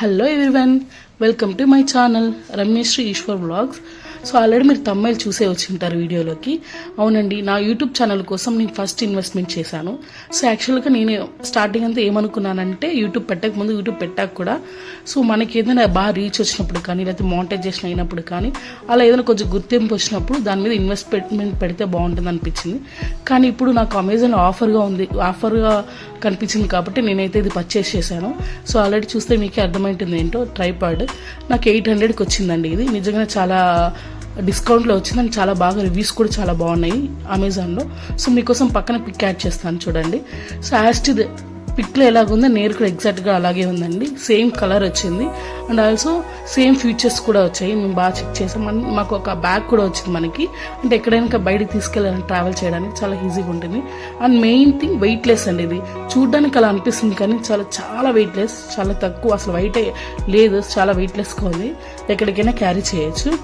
Hello everyone welcome to my channel Ramesh Eshwar vlogs so already మీరు తమ్మాయిలు చూసే వచ్చి ఉంటారు వీడియోలోకి. అవునండి నా యూట్యూబ్ ఛానల్ కోసం నేను ఫస్ట్ ఇన్వెస్ట్మెంట్ చేశాను. సో యాక్చువల్గా నేను స్టార్టింగ్ అంతా ఏమనుకున్నానంటే యూట్యూబ్ పెట్టక ముందు యూట్యూబ్ పెట్టాక కూడా సో మనకి ఏదైనా బాగా రీచ్ వచ్చినప్పుడు కానీ లేకపోతే మోనిటైజేషన్ అయినప్పుడు కానీ అలా ఏదైనా కొంచెం గుర్తింపు వచ్చినప్పుడు దాని మీద ఇన్వెస్ట్మెంట్ పెడితే బాగుంటుంది అనిపించింది. కానీ ఇప్పుడు నాకు అమెజాన్ ఆఫర్గా ఉంది ఆఫర్గా కనిపించింది కాబట్టి నేనైతే ఇది పర్చేస్ చేశాను. సో ఆల్రెడీ చూస్తే మీకే అర్థమైంటుంది ఏంటో ట్రైపాడ్. నాకు ఎయిట్ హండ్రెడ్కి వచ్చిందండి ఇది. నిజంగా చాలా డిస్కౌంట్లో వచ్చింది చాలా బాగా రివ్యూస్ కూడా చాలా బాగున్నాయి అమెజాన్లో. సో మీకోసం పక్కన పిక్ యాడ్ చేస్తాను చూడండి. సో యాస్ట్ పిక్లో ఎలాగుందో నేర్ కూడా ఎగ్జాక్ట్గా అలాగే ఉందండి. సేమ్ కలర్ వచ్చింది. అండ్ ఆల్సో సేమ్ ఫీచర్స్ కూడా వచ్చాయి. మేము బాగా చెక్ చేసాం. మాకు ఒక బ్యాగ్ కూడా వచ్చింది మనకి. అంటే ఎక్కడైనా బయటికి తీసుకెళ్ళాలని ట్రావెల్ చేయడానికి చాలా ఈజీగా ఉంటుంది. And main thing weight less అండి ఇది. చూడడానికి అలా అనిపిస్తుంది కానీ చాలా చాలా వెయిట్ లెస్ చాలా తక్కువ అసలు వెయిట్ లేదు చాలా వెయిట్ లెస్గా ఉంది. ఎక్కడికైనా క్యారీ చేయొచ్చు.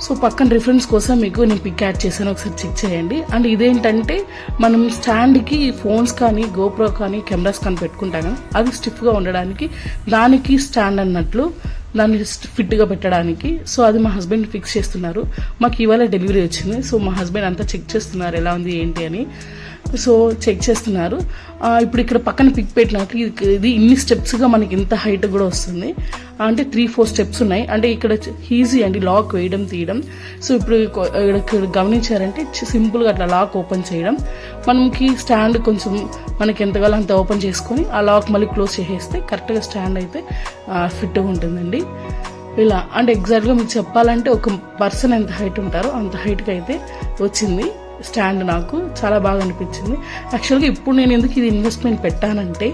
సో పక్కన రిఫరెన్స్ కోసం మీకు నేను పిక్ యాడ్ చేశాను ఒకసారి చెక్ చేయండి. అండ్ ఇదేంటంటే మనం స్టాండ్కి ఫోన్స్ కానీ గోప్రో కానీ కెమెరాస్ కానీ పెట్టుకుంటాం కదా అది స్టిఫ్గా ఉండడానికి దానికి స్టాండ్ అన్నట్లు దాన్ని ఫిట్గా పెట్టడానికి. సో అది మా హస్బెండ్ ఫిక్స్ చేస్తున్నారు. మాకు ఇవాళ డెలివరీ వచ్చింది. సో మా హస్బెండ్ అంతా చెక్ చేస్తున్నారు ఎలా ఉంది ఏంటి అని. సో చెక్ చేస్తున్నారు. ఇప్పుడు ఇక్కడ పక్కన పిక్ పెట్టినట్లు ఇది ఇది ఇన్ని స్టెప్స్గా మనకి ఇంత హైట్ కూడా వస్తుంది. అంటే త్రీ ఫోర్ స్టెప్స్ ఉన్నాయి. అంటే ఇక్కడ ఈజీ అండి లాక్ వేయడం తీయడం. సో ఇప్పుడు ఇక్కడ గమనించారంటే సింపుల్గా అట్లా లాక్ ఓపెన్ చేయడం. మనకి స్టాండ్ కొంచెం మనకి ఎంత కావాలో అంత ఓపెన్ చేసుకొని ఆ లాక్ మళ్ళీ క్లోజ్ చేసేస్తే కరెక్ట్గా స్టాండ్ అయితే ఫిట్గా ఉంటుందండి. ఇలా అంటే ఎగ్జాక్ట్గా మీకు చెప్పాలంటే ఒక పర్సన్ ఎంత హైట్ ఉంటారో అంత హైట్కి అయితే వచ్చింది. స్టాండ్ నాకు చాలా బాగా అనిపించింది. యాక్చువల్గా ఇప్పుడు నేను ఎందుకు ఇది ఇన్వెస్ట్మెంట్ పెట్టానంటే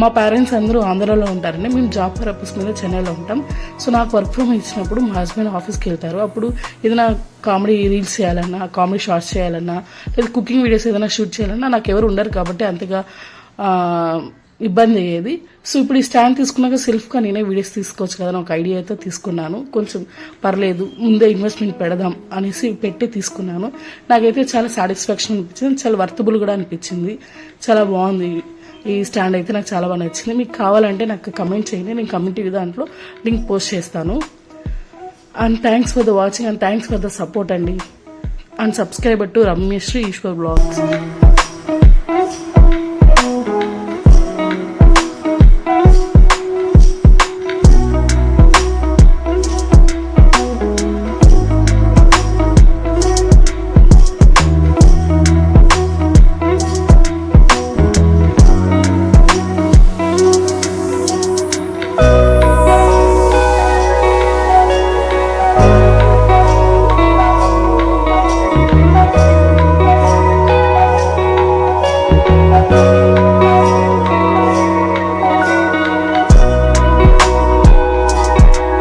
మా పేరెంట్స్ అందరూ ఆంధ్రాలో ఉంటారండి. మేము జాబ్ పర్పస్ మీద చెన్నైలో ఉంటాం. సో నాకు వర్క్ ఫ్రమ్ ఇచ్చినప్పుడు మా హస్బెండ్ ఆఫీస్కి వెళ్తారు. అప్పుడు ఏదైనా కామెడీ రీల్స్ చేయాలన్నా కామెడీ షార్ట్స్ చేయాలన్నా లేదా కుకింగ్ వీడియోస్ ఏదైనా షూట్ చేయాలన్నా నాకు ఎవరు ఉండరు కాబట్టి అంతగా ఇబ్బంది అయ్యేది. సో ఇప్పుడు ఈ స్టాండ్ తీసుకున్నాక సెల్ఫ్గా నేనే వీడియోస్ తీసుకోవచ్చు కదా అని ఒక ఐడియా అయితే తీసుకున్నాను. కొంచెం పర్లేదు ముందే ఇన్వెస్ట్మెంట్ పెడదాం అనేసి పెట్టి తీసుకున్నాను. నాకైతే చాలా సాటిస్ఫాక్షన్ అనిపించింది. చాలా వర్తబుల్ కూడా అనిపించింది. చాలా బాగుంది. ఈ స్టాండ్ అయితే నాకు చాలా బాగా నచ్చింది. మీకు కావాలంటే నాకు కమెంట్ చేయండి. నేను కమ్యూనిటీ దాంట్లో లింక్ పోస్ట్ చేస్తాను. And thanks for the watching and thanks for the support అండి. And subscriber to Ramyasri Eshwar vlogs